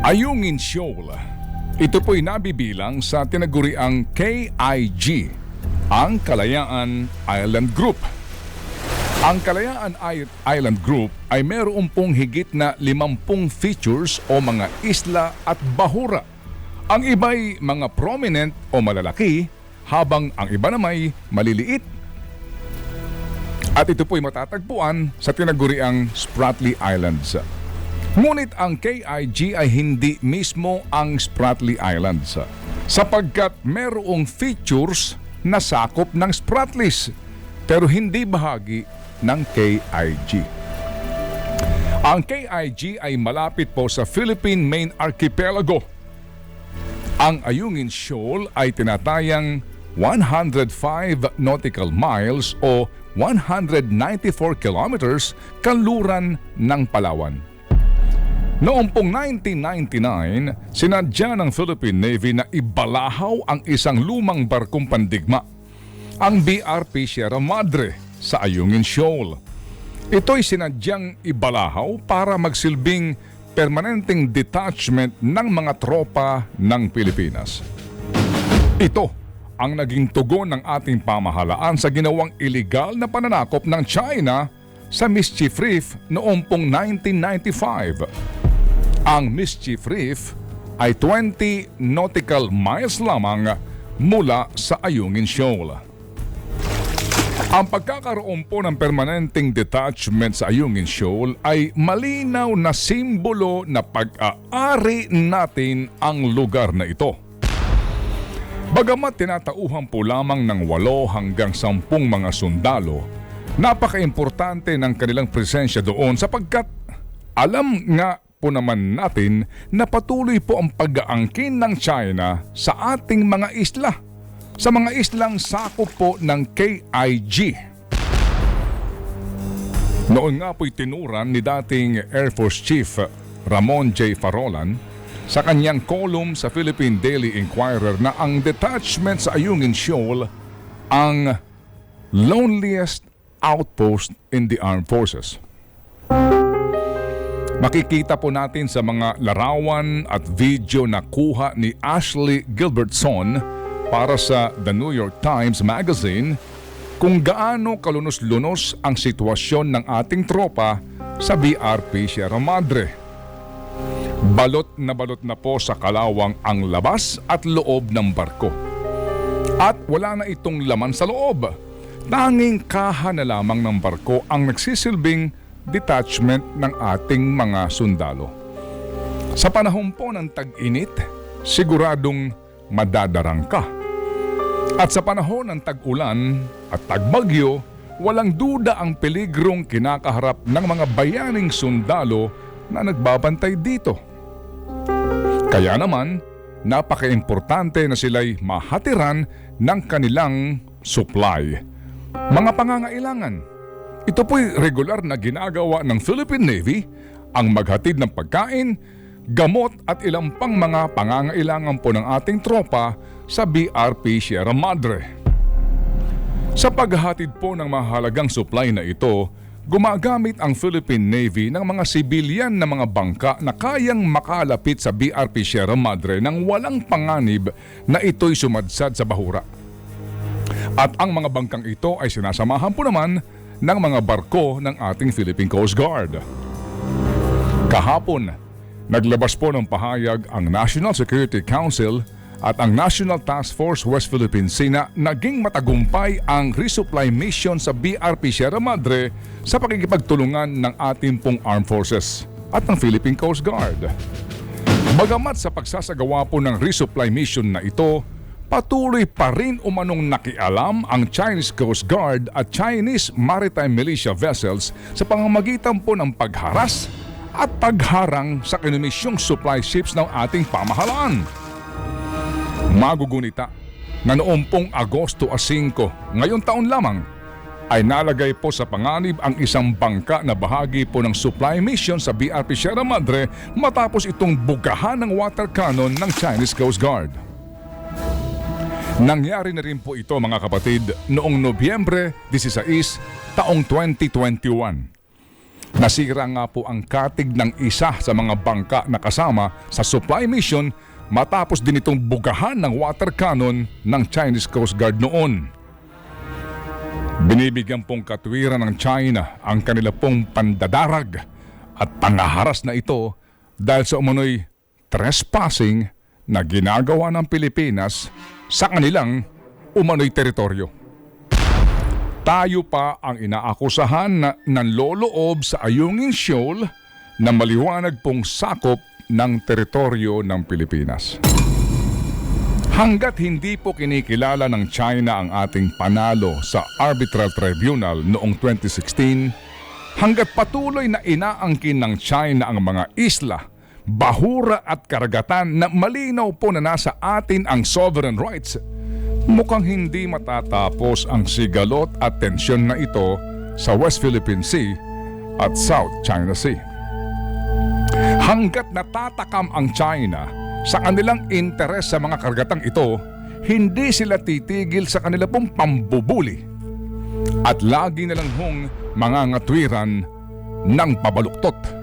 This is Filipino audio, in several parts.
Ayungin Shoal. Ito po'y nabibilang sa tinaguriang KIG, ang Kalayaan Island Group. Ang Kalayaan Island Group ay mayroon pong higit na 50 features o mga isla at bahura. Ang iba'y mga prominent o malalaki, habang ang iba namay maliliit. At ito po'y matatagpuan sa tinaguriang Spratly Islands. Ngunit ang KIG ay hindi mismo ang Spratly Islands sapagkat merong features na sakop ng Spratlys pero hindi bahagi ng KIG. Ang KIG ay malapit po sa Philippine Main Archipelago. Ang Ayungin Shoal ay tinatayang 105 nautical miles o 194 kilometers kanluran ng Palawan. Noong pong 1999, sinadya ng Philippine Navy na ibalahaw ang isang lumang barkong pandigma, ang BRP Sierra Madre sa Ayungin Shoal. Ito'y sinadyang ibalahaw para magsilbing permanenteng detachment ng mga tropa ng Pilipinas. Ito ang naging tugon ng ating pamahalaan sa ginawang iligal na pananakop ng China sa Mischief Reef noong pong 1995. Ang Mischief Reef ay 20 nautical miles lamang mula sa Ayungin Shoal. Ang pagkakaroon po ng permanenteng detachment sa Ayungin Shoal ay malinaw na simbolo na pag-aari natin ang lugar na ito. Bagamat tinatauhan po lamang ng walo hanggang sampung mga sundalo, napaka-importante ng kanilang presensya doon sapagkat alam nga po naman natin na patuloy po ang pag-aangkin ng China sa ating mga isla, sa mga islang sakop po ng KIG. Noon nga po'y tinuran ni dating Air Force Chief Ramon J. Farolan sa kanyang column sa Philippine Daily Inquirer na ang detachment sa Ayungin Shoal ang loneliest outpost in the armed forces. Makikita po natin sa mga larawan at video na kuha ni Ashley Gilbertson para sa The New York Times Magazine kung gaano kalunos-lunos ang sitwasyon ng ating tropa sa BRP Sierra Madre. Balot na balot na po sa kalawang ang labas at loob ng barko. At wala na itong laman sa loob. Tanging kaha na lamang ng barko ang nagsisilbing detachment ng ating mga sundalo. Sa panahon po ng tag-init, siguradong madadarang ka. At sa panahon ng tag-ulan at tagbagyo, walang duda ang peligrong kinakaharap ng mga bayaning sundalo na nagbabantay dito. Kaya naman, napaka-importante na sila'y mahatiran ng kanilang supply. Mga pangangailangan. Ito po'y regular na ginagawa ng Philippine Navy ang maghatid ng pagkain, gamot at ilang pang mga pangangailangan po ng ating tropa sa BRP Sierra Madre. Sa paghahatid po ng mahalagang supply na ito, gumagamit ang Philippine Navy ng mga sibilyan na mga bangka na kayang makalapit sa BRP Sierra Madre nang walang panganib na ito'y sumadsad sa bahura. At ang mga bangkang ito ay sinasamahan po naman ng mga barko ng ating Philippine Coast Guard. Kahapon, naglabas po ng pahayag ang National Security Council at ang National Task Force West Philippine Sea na naging matagumpay ang resupply mission sa BRP Sierra Madre sa pakikipagtulungan ng ating pong armed forces at ng Philippine Coast Guard. Bagamat sa pagsasagawa po ng resupply mission na ito, patuloy pa rin umanong nakialam ang Chinese Coast Guard at Chinese Maritime Militia vessels sa pamamagitan po ng pagharas at pagharang sa kinumisyong supply ships ng ating pamahalaan. Magugunita na noong pong Agosto 5, ngayong taon lamang, ay nalagay po sa panganib ang isang bangka na bahagi po ng supply mission sa BRP Sierra Madre matapos itong bugahan ng water cannon ng Chinese Coast Guard. Nangyari na rin po ito mga kapatid noong Nobyembre 16, taong 2021. Nasira nga po ang katig ng isa sa mga bangka na kasama sa supply mission matapos din itong bugahan ng water cannon ng Chinese Coast Guard noon. Binibigyan pong katwiran ng China ang kanila pong pandadarag at pangaharas na ito dahil sa umano'y trespassing na ginagawa ng Pilipinas sa kanilang umano'y teritoryo. Tayo pa ang inaakusahan na nanloloob sa Ayungin Shoal na maliwanag pong sakop ng teritoryo ng Pilipinas. Hanggat hindi po kinikilala ng China ang ating panalo sa Arbitral Tribunal noong 2016, hanggat patuloy na inaangkin ng China ang mga isla, bahura at karagatan na malinaw po na nasa atin ang sovereign rights, mukhang hindi matatapos ang sigalot at tensyon na ito sa West Philippine Sea at South China Sea. Hanggat natatakam ang China sa kanilang interes sa mga kargatang ito, hindi sila titigil sa kanila pong pambubuli. At lagi na lang hong mga ngatwiran ng pabaluktot.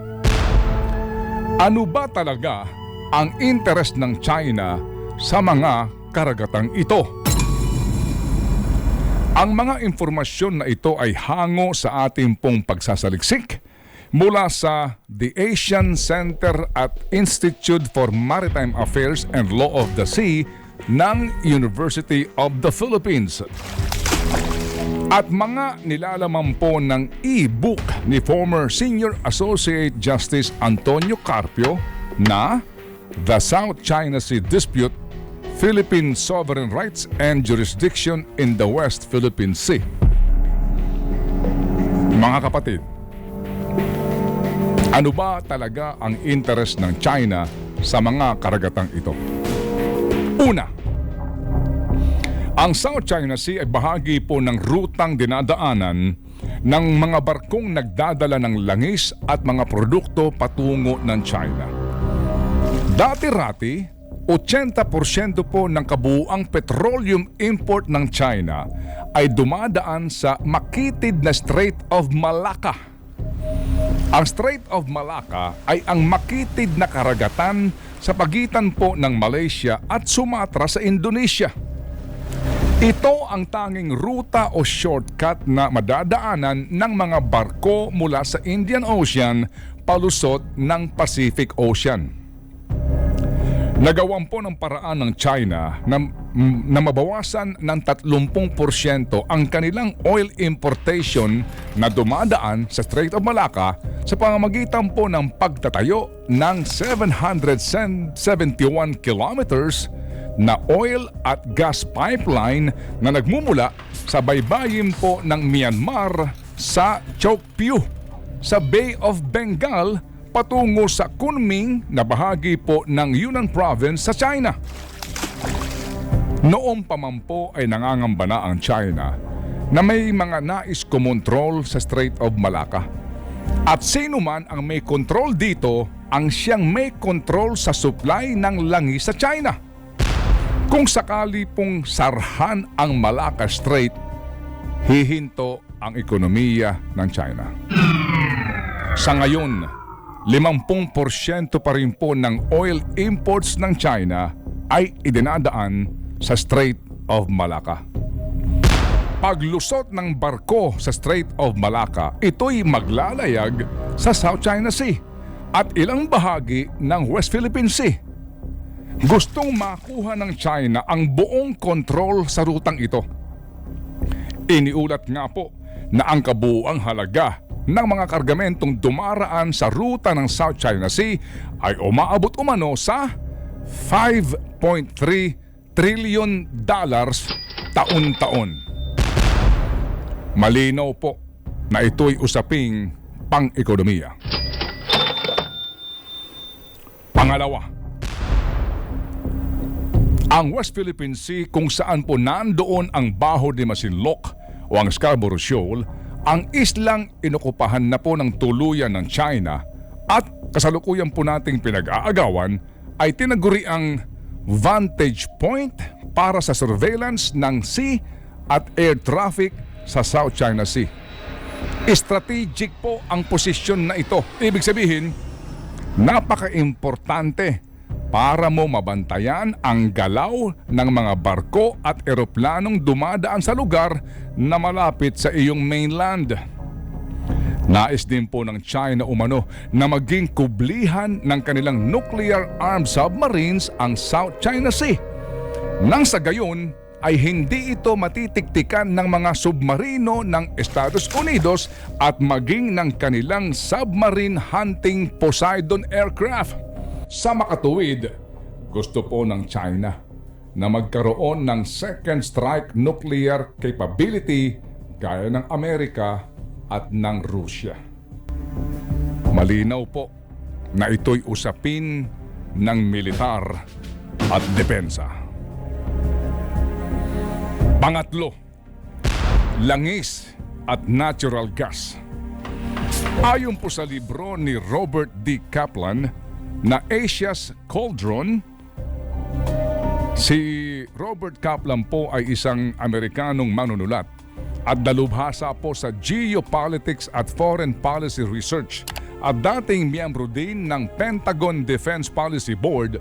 Ano ba talaga ang interes ng China sa mga karagatang ito? Ang mga informasyon na ito ay hango sa ating pong pagsasaliksik mula sa The Asian Center at Institute for Maritime Affairs and Law of the Sea ng University of the Philippines. At mga nilalaman po ng e-book ni former Senior Associate Justice Antonio Carpio na The South China Sea Dispute Philippine Sovereign Rights and Jurisdiction in the West Philippine Sea. Mga kapatid, ano ba talaga ang interest ng China sa mga karagatang ito? Una, ang South China Sea ay bahagi po ng rutang dinadaanan ng mga barkong nagdadala ng langis at mga produkto patungo ng China. Dati-rati, 80% po ng kabuuang petroleum import ng China ay dumadaan sa makitid na Strait of Malacca. Ang Strait of Malacca ay ang makitid na karagatan sa pagitan po ng Malaysia at Sumatra sa Indonesia. Ito ang tanging ruta o shortcut na madadaanan ng mga barko mula sa Indian Ocean palusot ng Pacific Ocean. Nagawan po ng paraan ng China na, na mabawasan ng 30% ang kanilang oil importation na dumadaan sa Strait of Malacca sa pamamagitan po ng pagtatayo ng 771 kilometers na oil at gas pipeline na nagmumula sa baybayin po ng Myanmar sa Chokpyu sa Bay of Bengal patungo sa Kunming na bahagi po ng Yunnan Province sa China. Noong pamampo ay nangangamba na ang China na may mga nais kumontrol sa Strait of Malacca. At sino man ang may control dito ang siyang may control sa supply ng langis sa China. Kung sakali pong sarhan ang Malacca Strait, hihinto ang ekonomiya ng China. Sa ngayon, 50% pa rin po ng oil imports ng China ay idinadaan sa Strait of Malacca. Paglusot ng barko sa Strait of Malacca, ito'y maglalayag sa South China Sea at ilang bahagi ng West Philippine Sea. Gustong makuha ng China ang buong kontrol sa rutang ito. Iniulat nga po na ang kabuuang halaga ng mga kargamentong dumaraan sa ruta ng South China Sea ay umaabot umano sa 5.3 trillion dollars taon-taon. Malinaw po na ito'y usaping pang-ekonomiya. Pangalawa, ang West Philippine Sea kung saan po nandoon ang Baho de Masinloc o ang Scarborough Shoal ang islang inukupahan na po ng tuluyan ng China at kasalukuyan po nating pinag-aagawan ay tinaguri ang vantage point para sa surveillance ng sea at air traffic sa South China Sea. Strategic po ang posisyon na ito. Ibig sabihin, napaka-importante para mo mabantayan ang galaw ng mga barko at eroplanong dumadaan sa lugar na malapit sa iyong mainland. Nais din po ng China umano na maging kublihan ng kanilang nuclear armed submarines ang South China Sea. Nang sa gayon ay hindi ito matitiktikan ng mga submarino ng Estados Unidos at maging ng kanilang submarine hunting Poseidon aircraft. Sa makatuwid, gusto po ng China na magkaroon ng second strike nuclear capability gaya ng Amerika at ng Rusya. Malinaw po na ito'y usapin ng militar at depensa. Pangatlo, langis at natural gas. Ayon po sa libro ni Robert D. Kaplan na Asia's Cauldron, si Robert Kaplan po ay isang Amerikanong manunulat at dalubhasa po sa Geopolitics at Foreign Policy Research at dating miyembro din ng Pentagon Defense Policy Board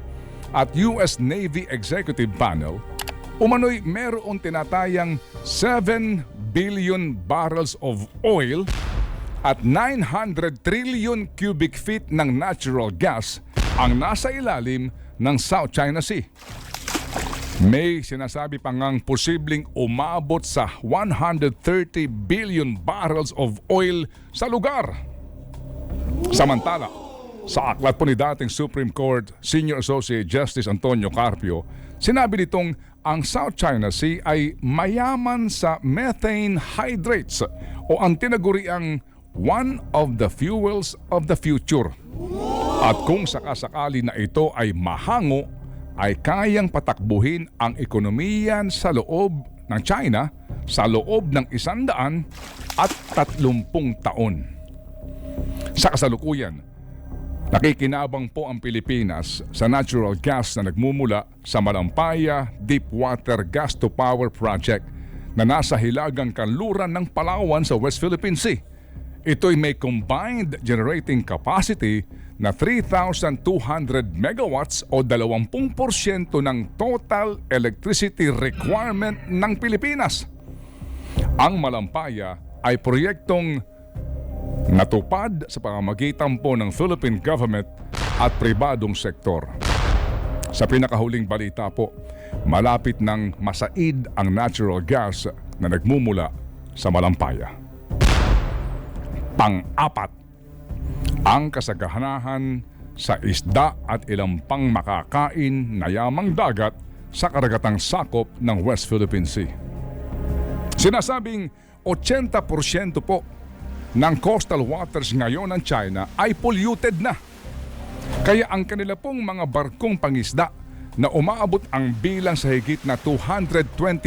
at US Navy Executive Panel, umano'y merong tinatayang 7 billion barrels of oil at 900 trillion cubic feet ng natural gas ang nasa ilalim ng South China Sea. May sinasabi pa ngang posibleng umabot sa 130 billion barrels of oil sa lugar. Samantala, sa aklat po ni dating Supreme Court Senior Associate Justice Antonio Carpio, sinabi nitong ang South China Sea ay mayaman sa methane hydrates o ang tinaguriang one of the fuels of the future. At kung sakasakali na ito ay mahango, ay kayang patakbuhin ang ekonomiyan sa loob ng China sa loob ng isandaan at tatlumpung taon. Sa kasalukuyan, nakikinabang po ang Pilipinas sa natural gas na nagmumula sa Malampaya Deepwater Gas to Power Project na nasa hilagang kanluran ng Palawan sa West Philippine Sea. Ito'y may combined generating capacity na 3,200 megawatts o 20% ng total electricity requirement ng Pilipinas. Ang Malampaya ay proyektong natupad sa pamamagitan po ng Philippine government at pribadong sektor. Sa pinakahuling balita po, malapit ng masaid ang natural gas na nagmumula sa Malampaya. Pang-apat, ang kasaganahan sa isda at ilang pang makakain na yamang dagat sa karagatang sakop ng West Philippine Sea. Sinasabing 80% po ng coastal waters ngayon ng China ay polluted na. Kaya ang kanila pong mga barkong pangisda na umaabot ang bilang sa higit na 220,000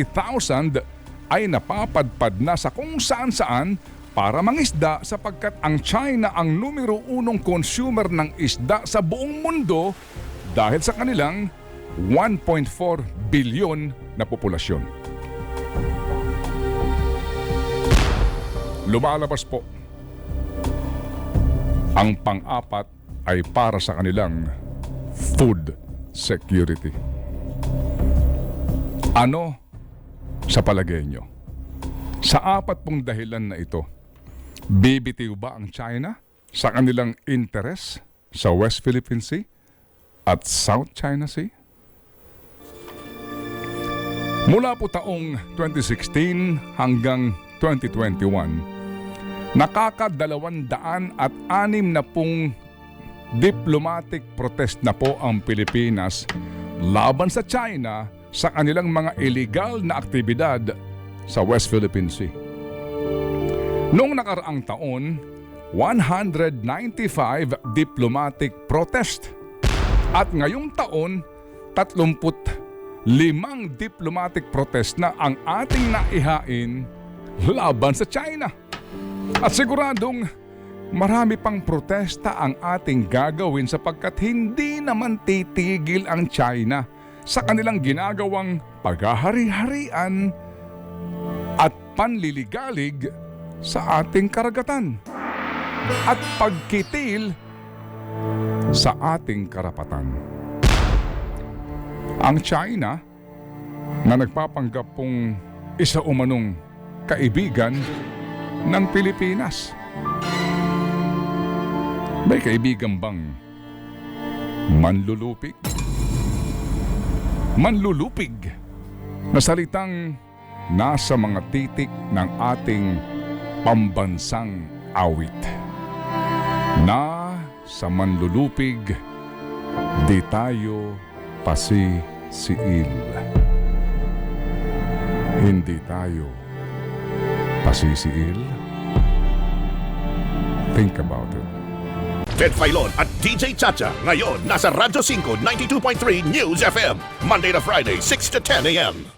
ay napapadpad na sa kung saan-saan para mangisda sapagkat ang China ang numero unong consumer ng isda sa buong mundo dahil sa kanilang 1.4 bilyon na populasyon. Lumalabas po ang pang-apat ay para sa kanilang food security. Ano sa palagay nyo? Sa apat pong dahilan na ito, bibitiw ba ang China sa kanilang interes sa West Philippine Sea at South China Sea? Mula po taong 2016 hanggang 2021, nakakadalawan daan at anim na pong diplomatic protest na po ang Pilipinas laban sa China sa kanilang mga illegal na aktibidad sa West Philippine Sea. Noong nakaraang taon, 195 diplomatic protest at ngayong taon, 35 diplomatic protest na ang ating naihain laban sa China. At siguradong marami pang protesta ang ating gagawin sapagkat hindi naman titigil ang China sa kanilang ginagawang paghahari-harian at panliligalig sa ating karagatan at pagkitil sa ating karapatan. Ang China na nagpapanggap pong isa umanong kaibigan ng Pilipinas. May kaibigan bang manlulupig? Manlulupig na salitang nasa mga titik ng ating pambansang awit. Na sa manlulupig, di tayo pasisiil. Hindi tayo pasisiil. Think about it. Ted Filon at DJ Chacha. Ngayon, nasa Radyo 5, 92.3 News FM. Monday to Friday, 6 to 10 a.m.